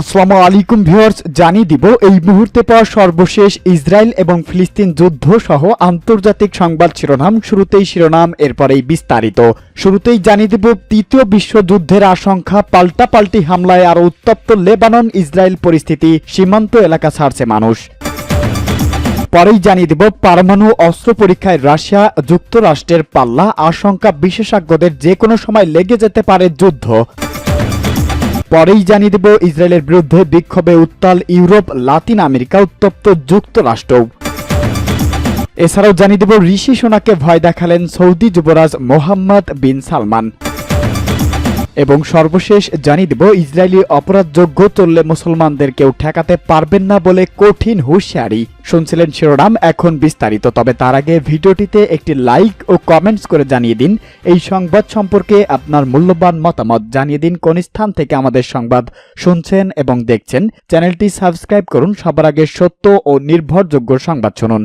আসসালামু আলাইকুম ভিউয়ার্স, জানিয়ে দিব, এই মুহূর্তে পাওয়া সর্বশেষ ইসরায়েল এবং ফিলিস্তিন যুদ্ধ সহ আন্তর্জাতিক সংবাদ শিরোনাম, শুরুতেই শিরোনাম, এরপরেই বিস্তারিত। শুরুতেই জানিয়ে দিব, তৃতীয় বিশ্বযুদ্ধের আশঙ্কা, পাল্টাপাল্টি হামলায় আরও উত্তপ্ত লেবানন, ইসরায়েল পরিস্থিতি, সীমান্ত এলাকা ছাড়ছে মানুষ। পরেই জানিয়ে দেব, পারমাণু অস্ত্র পরীক্ষায় রাশিয়া যুক্তরাষ্ট্রের পাল্লা, আশঙ্কা বিশেষজ্ঞদের যে কোনো সময় লেগে যেতে পারে যুদ্ধ। পরেই জানিয়ে দেব, ইসরায়েলের বিরুদ্ধে বিক্ষোভে উত্তাল ইউরোপ, লাতিন আমেরিকা উত্তপ্ত যুক্তরাষ্ট্র এছাড়াও জানিয়ে দেব, ঋষি সোনাকে ভয় দেখালেন সৌদি যুবরাজ মোহাম্মদ বিন সালমান। এবং সর্বশেষ জানিয়ে দেব, ইসরায়েলি অপরাধযোগ্য চললে মুসলমানদের কেউ ঠেকাতে পারবেন না বলে কঠিন হুঁশিয়ারি। শুনছিলেন শিরোনাম, এখন বিস্তারিত। তবে তার আগে ভিডিওটিতে একটি লাইক ও কমেন্টস করে জানিয়ে দিন। এই সংবাদ সম্পর্কে আপনার মূল্যবান মতামত জানিয়ে দিন কোন স্থান থেকে আমাদের সংবাদ শুনছেন এবং দেখছেন। চ্যানেলটি সাবস্ক্রাইব করুন, সবার আগে সত্য ও নির্ভরযোগ্য সংবাদ শুনুন।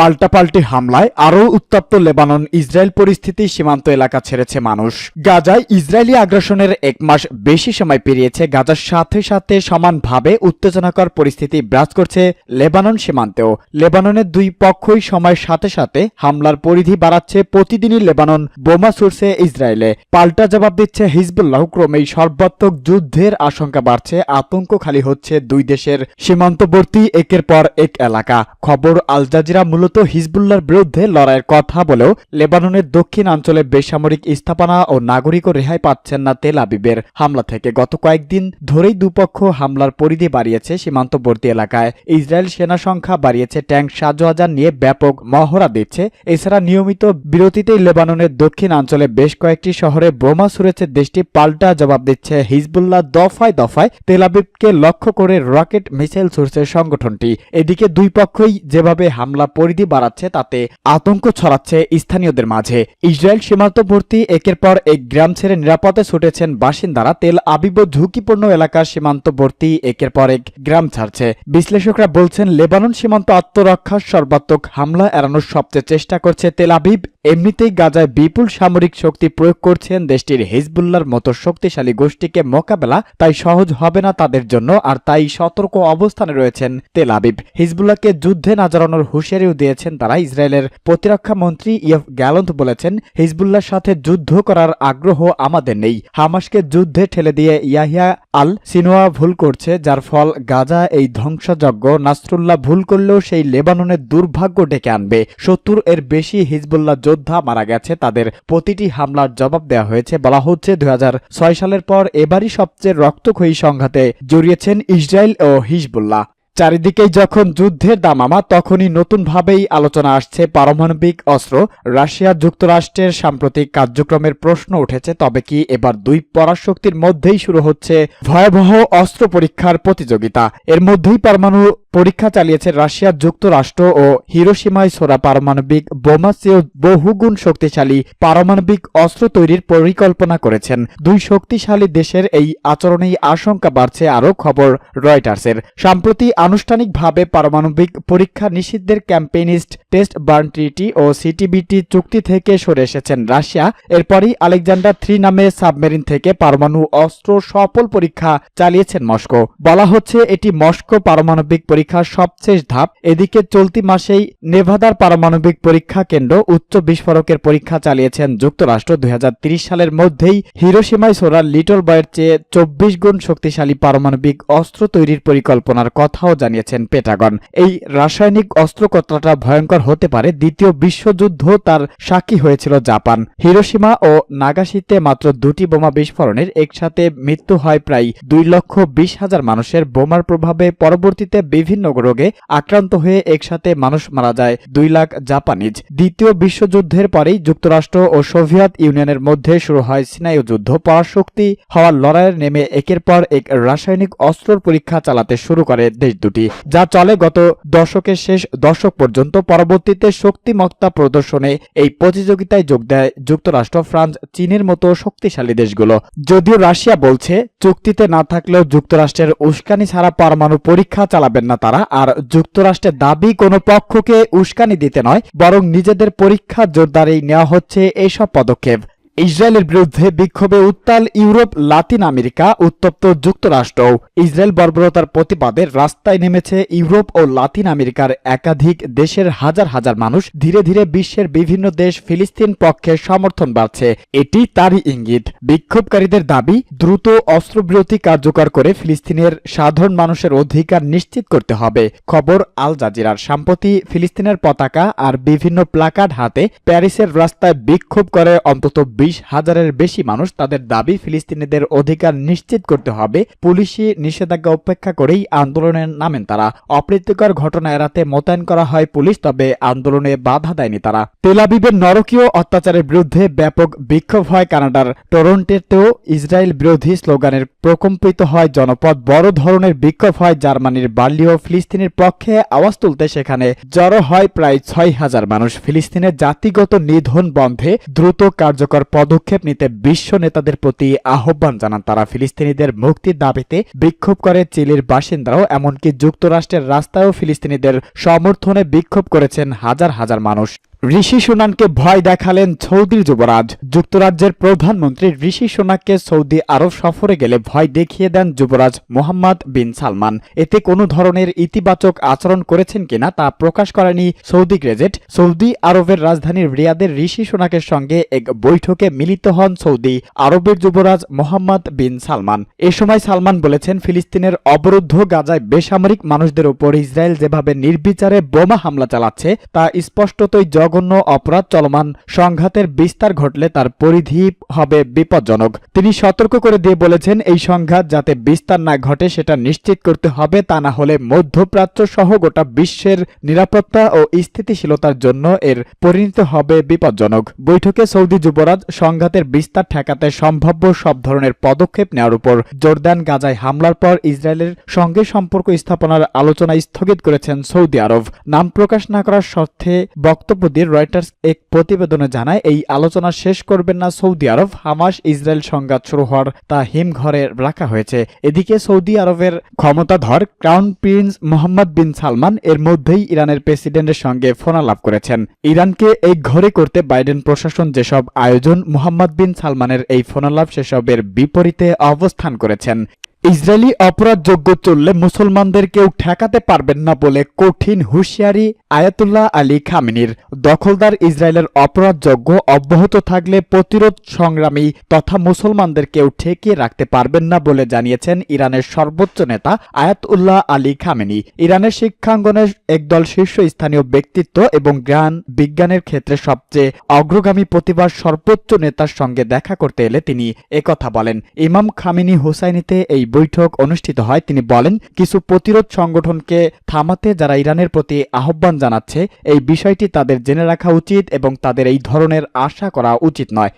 পাল্টাপাল্টি হামলায় আরও উত্তপ্ত লেবানন ইসরায়েল পরিস্থিতি সীমান্ত এলাকা ছেড়েছে মানুষ। গাজায় ইসরায়েলি আগ্রাসনের এক মাস বেশি সময় পেরিয়েছে, গাজার সাথে সাথে সমানভাবে উত্তেজনাকর পরিস্থিতি বিরাজ করছে লেবানন সীমান্তেও। লেবাননের দুই পক্ষই সময়ের সাথে সাথে হামলার পরিধি বাড়াচ্ছে প্রতিদিনই লেবানন বোমা ছুড়ছে ইসরায়েলে। পাল্টা জবাব দিচ্ছে হিজবুল্লাহ, ক্রমেই সর্বাত্মক যুদ্ধের আশঙ্কা বাড়ছে, আতঙ্ক খালি হচ্ছে দুই দেশের সীমান্তবর্তী, একের পর এক এলাকা। খবর আল জাজিরা মূলত হিজবুল্লার বিরুদ্ধে লড়াইয়ের কথা বলেও লেবাননের দক্ষিণ অঞ্চলে বেসামরিক স্থাপনা ও নাগরিকও রেহাই পাচ্ছেন না তেল আবিবের হামলা থেকে। গত কয়েকদিন ধরেই দুপক্ষ হামলার পরিধি বাড়িয়েছে সীমান্তবর্তী এলাকায়। ইসরায়েল সেনা সংখ্যা বাড়িয়েছে ট্যাঙ্ক সাজোয়াজার নিয়ে ব্যাপক মহড়া দিচ্ছে। এছাড়া নিয়মিত বিরতিতেই লেবাননের দক্ষিণ অঞ্চলে বেশ কয়েকটি শহরে বোমা ছুড়েছে দেশটি পাল্টা জবাব দিচ্ছে। হিজবুল্লাহ দফায় দফায় তেল আবিবকে লক্ষ্য করে রকেট মিসাইল ছুড়ছে সংগঠনটি। এদিকে দুই পক্ষই যেভাবে হামলা পরিধি বাড়াচ্ছে, তাতে আতঙ্ক ছড়াচ্ছে স্থানীয়দের মাঝে। ইসরায়েল সীমান্তবর্তী একের পর এক গ্রাম ছেড়ে নিরাপদে ছুটেছেন বাসিন্দারা। তেল আবিব ঝুঁকিপূর্ণ এলাকার সীমান্তবর্তী একের পর এক গ্রাম ছাড়ছে। বিশ্লেষকরা বলছেন, লেবানন সীমান্ত আত্মরক্ষার সর্বাত্মক হামলা এড়ানোর সবচেয়ে চেষ্টা করছে তেল আবিব। এমনিতেই গাজায় বিপুল সামরিক শক্তি প্রয়োগ করছেন দেশটির হিজবুল্লার মতো শক্তিশালী গোষ্ঠীকে মোকাবেলা। তাই সহজ হবে না তাদের জন্য, আর তাই সতর্ক অবস্থানে রয়েছেন তেল আবিব। হিজবুল্লাহকে যুদ্ধে না জড়ানোর হুঁশিয়ারিও দিয়েছেন তারা। ইসরায়েলের প্রতিরক্ষা মন্ত্রী ইয়ফ গ্যালন্ত বলেছেন, হিজবুল্লাহর সাথে যুদ্ধ করার আগ্রহ আমাদের নেই। হামাসকে যুদ্ধে ঠেলে দিয়ে ইয়াহিয়া আল সিনোয়া ভুল করছে, যার ফল গাজা এই ধ্বংসযজ্ঞ। নাসরুল্লাহ ভুল করলেও সেই লেবাননের দুর্ভাগ্য ডেকে আনবে। সত্তর এর বেশি হিজবুল্লাহ যোদ্ধা মারা গেছে, তাদের প্রতিটি হামলার জবাব দেওয়া হয়েছে। বলা হচ্ছে, দুই হাজার ছয় সালের পর এবারই সবচেয়ে রক্তক্ষয়ী সংঘাতে জড়িয়েছেন ইসরায়েল ও হিজবুল্লাহ। চারিদিকেই যখন যুদ্ধের দামামা, তখনই নতুনভাবেই আলোচনা আসছে পারমাণবিক অস্ত্র। রাশিয়া যুক্তরাষ্ট্রের সাম্প্রতিক কার্যক্রমের প্রশ্ন উঠেছে, তবে কি এবার দুই পরাশক্তির মধ্যেই শুরু হচ্ছে ভয়াবহ অস্ত্র পরীক্ষার প্রতিযোগিতা। এর মধ্যেই পরমাণু পরীক্ষা চালিয়েছে রাশিয়া যুক্তরাষ্ট্র ও হিরোসীমায় সোরা পারমাণবিক বোমা চেয়েও বহুগুণ শক্তিশালী পারমাণবিক অস্ত্র তৈরির পরিকল্পনা করেছেন। দুই শক্তিশালী দেশের এই আচরণেই আশঙ্কা বাড়ছে, আরও খবর রয়টার্সের। সম্প্রতি আনুষ্ঠানিকভাবে পারমাণবিক পরীক্ষা নিষিদ্ধের ক্যাম্পেইনিস্ট টেস্ট বার্ন ট্রিটি ও সিটিবিটি চুক্তি থেকে সরে এসেছেন রাশিয়া। এরপরই আলেকজান্ডার থ্রি নামে সাবমেরিন থেকে পরমাণু অস্ত্র সফল পরীক্ষা চালিয়েছেন মস্কো। বলা হচ্ছে এটি মস্কো পারমাণবিক পরীক্ষার সবশেষ ধাপ। এদিকে চলতি মাসেই নেভাদার পারমাণবিক পরীক্ষা কেন্দ্র উচ্চ বিস্ফোরকের পরীক্ষা চালিয়েছেন যুক্তরাষ্ট্র। দুই হাজার ত্রিশ সালের মধ্যেই হিরোসীমায় সোরার লিটল বয়ের চেয়ে চব্বিশ গুণ শক্তিশালী পারমাণবিক অস্ত্র তৈরির পরিকল্পনার কথাও জানিয়েছেন পেটাগন। এই রাসায়নিক অস্ত্র কতটা ভয়ঙ্কর হতে পারে, দ্বিতীয় বিশ্বযুদ্ধ তার সাক্ষী হয়েছিল জাপান। হিরোসীমা ও নাগাসিতে মাত্র দুটি বোমা বিস্ফোরণের একসাথে মৃত্যু হয় প্রায় দুই লক্ষ বিশ হাজার মানুষের। বোমার প্রভাবে পরবর্তীতে বিভিন্ন রোগে আক্রান্ত হয়ে একসাথে মানুষ মারা যায় দুই লাখ জাপানিজ। দ্বিতীয় বিশ্বযুদ্ধের পরেই যুক্তরাষ্ট্র ও সোভিয়েত ইউনিয়নের মধ্যে শুরু হয় স্নায়ু যুদ্ধ। পরাশক্তি হওয়ার লড়াইয়ের নেমে একের পর এক রাসায়নিক অস্ত্রর পরীক্ষা চালাতে শুরু করে দেশ দুটি, যা চলে গত দশকের শেষ দশক পর্যন্ত। পরবর্তীতে শক্তিমত্তা প্রদর্শনে এই প্রতিযোগিতায় যোগ দেয় যুক্তরাষ্ট্র, ফ্রান্স, চীনের মতো শক্তিশালী দেশগুলো। যদিও রাশিয়া বলছে, চুক্তিতে না থাকলেও যুক্তরাষ্ট্রের উস্কানি ছাড়া পরমাণু পরীক্ষা চালাবেন না তারা, আর যুক্তরাষ্ট্রের দাবি কোনো পক্ষকে উস্কানি দিতে নয়, বরং নিজেদের পরীক্ষা জোরদারেই নেওয়া হচ্ছে এইসব পদক্ষেপ। ইসরায়েলের বিরুদ্ধে বিক্ষোভে উত্তাল ইউরোপ, লাতিন আমেরিকা, উত্তপ্ত যুক্তরাষ্ট্র। ইসরায়েল বর্বরতার প্রতিবাদে রাস্তায় নেমেছে ইউরোপ ও লাতিন আমেরিকার একাধিক দেশের হাজার হাজার মানুষ। ধীরে ধীরে বিশ্বের বিভিন্ন দেশ ফিলিস্তিন পক্ষে সমর্থন বাড়ছে। এটি তারই ইঙ্গিত। বিক্ষোভকারীদের দাবি, দ্রুত অস্ত্রবিরতি কার্যকর করে ফিলিস্তিনের সাধারণ মানুষের অধিকার নিশ্চিত করতে হবে। খবর আল জাজিরার। সম্প্রতি ফিলিস্তিনের পতাকা আর বিভিন্ন প্লাকার্ড হাতে প্যারিসের রাস্তায় বিক্ষোভ করে অন্তত বিশ হাজারের বেশি মানুষ তাদের দাবি ফিলিস্তিনিদের অধিকার নিশ্চিত করতে হবে। পুলিশি নিষেধাজ্ঞা উপেক্ষা করেই আন্দোলনে নামেন তারা। অপ্রীতিকর ঘটনা এড়াতে মোতায়েন করা হয় পুলিশ, তবে আন্দোলনে বাধা দেয়নি তারা। তেলাবিবের নরকীয় অত্যাচারের বিরুদ্ধে ব্যাপক বিক্ষোভ হয় কানাডার টরন্টোতেও। ইসরায়েল বিরোধী স্লোগানের প্রকম্পিত হয় জনপদ। বড় ধরনের বিক্ষোভ হয় জার্মানির বার্লিও ফিলিস্তিনের পক্ষে আওয়াজ তুলতে সেখানে জড়ো হয় প্রায় ছয় হাজার মানুষ। ফিলিস্তিনের জাতিগত নিধন বন্ধে দ্রুত কার্যকর পদক্ষেপ নিতে বিশ্ব নেতাদের প্রতি আহ্বান জানান তারা। ফিলিস্তিনিদের মুক্তির দাবিতে বিক্ষোভ করে চিলির বাসিন্দারাও, এমনকি যুক্তরাষ্ট্রের রাস্তায়ও ফিলিস্তিনিদের সমর্থনে বিক্ষোভ করেছেন হাজার হাজার মানুষ। ঋষি সোনানকে ভয় দেখালেন সৌদির যুবরাজ। যুক্তরাজ্যের প্রধানমন্ত্রী ঋষি সোনাককে সৌদি আরব সফরে গেলে ভয় দেখিয়ে দেন যুবরাজ মোহাম্মদ বিন সালমান। এতে কোনো ধরনের ইতিবাচক আচরণ করেছেন কিনা তা প্রকাশ করেনি সৌদি গ্রেজেট। সৌদি আরবের রাজধানীর রিয়াদের ঋষি সোনাকের সঙ্গে এক বৈঠকে মিলিত হন সৌদি আরবের যুবরাজ মোহাম্মদ বিন সালমান। এ সময় সালমান বলেছেন, ফিলিস্তিনের অবরুদ্ধ গাজায় বেসামরিক মানুষদের উপর ইসরায়েল যেভাবে নির্বিচারে বোমা হামলা চালাচ্ছে, তা স্পষ্টতই জঘন্য অপরাধ চলমান সংঘাতের বিস্তার ঘটলে তার পরিধি হবে বিপজ্জনক। তিনি সতর্ক করে দিয়ে বলেছেন, এই সংঘাত যাতে বিস্তার না ঘটে সেটা নিশ্চিত করতে হবে, তা না হলে মধ্যপ্রাচ্য সহ গোটা বিশ্বের নিরাপত্তা ও স্থিতিশীলতার জন্য এর পরিণত হবে বিপজ্জনক। বৈঠকে সৌদি যুবরাজ সংঘাতের বিস্তার ঠেকাতে সম্ভাব্য সব ধরনের পদক্ষেপ নেওয়ার উপর জোরদান গাজায় হামলার পর ইসরায়েলের সঙ্গে সম্পর্ক স্থাপনার আলোচনা স্থগিত করেছেন সৌদি আরব। নাম প্রকাশ না করার শর্তে বক্তব্য দিয়ে রয়টার্স এক প্রতিবেদনে জানায়, এই আলোচনা শেষ করবেন না সৌদি আরব। হামাস ইসরায়েল সংঘাত শুরু হওয়ার তা হিমঘরে রাখা হয়েছে। এদিকে সৌদি আরবের ক্ষমতাধর crown prince Mohammed bin Salman এর মধ্যেই ইরানের প্রেসিডেন্টের সঙ্গে ফোনালাপ করেছেন। ইরানকে এই ঘরে করতে বাইডেন প্রশাসন যেসব আয়োজন মোহাম্মদ বিন সালমানের এই ফোনালাপ সেসবের বিপরীতে অবস্থান করেছেন। ইসরায়েলি অপরাধযোগ্য চললে মুসলমানদের কেউ ঠেকাতে পারবেন না বলে কঠিন হুঁশিয়ারি আয়াতুল্লাহ আলী খামিনির। দখলদার ইসরায়েলের অপরাধযোগ্য অব্যাহত থাকলে প্রতিরোধ সংগ্রামী তথা মুসলমানদের কেউ ঠেকিয়ে রাখতে পারবেন না বলে জানিয়েছেন ইরানের সর্বোচ্চ নেতা আয়াতুল্লাহ আলী খামেনি। ইরানের শিক্ষাঙ্গনের একদল শীর্ষস্থানীয় ব্যক্তিত্ব এবং জ্ঞান বিজ্ঞানের ক্ষেত্রে সবচেয়ে অগ্রগামী প্রতিভার সর্বোচ্চ নেতার সঙ্গে দেখা করতে এলে তিনি একথা বলেন। ইমাম খামিনি হোসাইনিতে এই বৈঠক অনুষ্ঠিত হয়। তিনি বলেন, কিছু প্রতিরোধ সংগঠনকে থামাতে যারা ইরানের প্রতি আহ্বান জানাচ্ছে, এই বিষয়টি তাদের জেনে রাখা উচিত এবং তাদের এই ধরনের আশা করা উচিত নয়।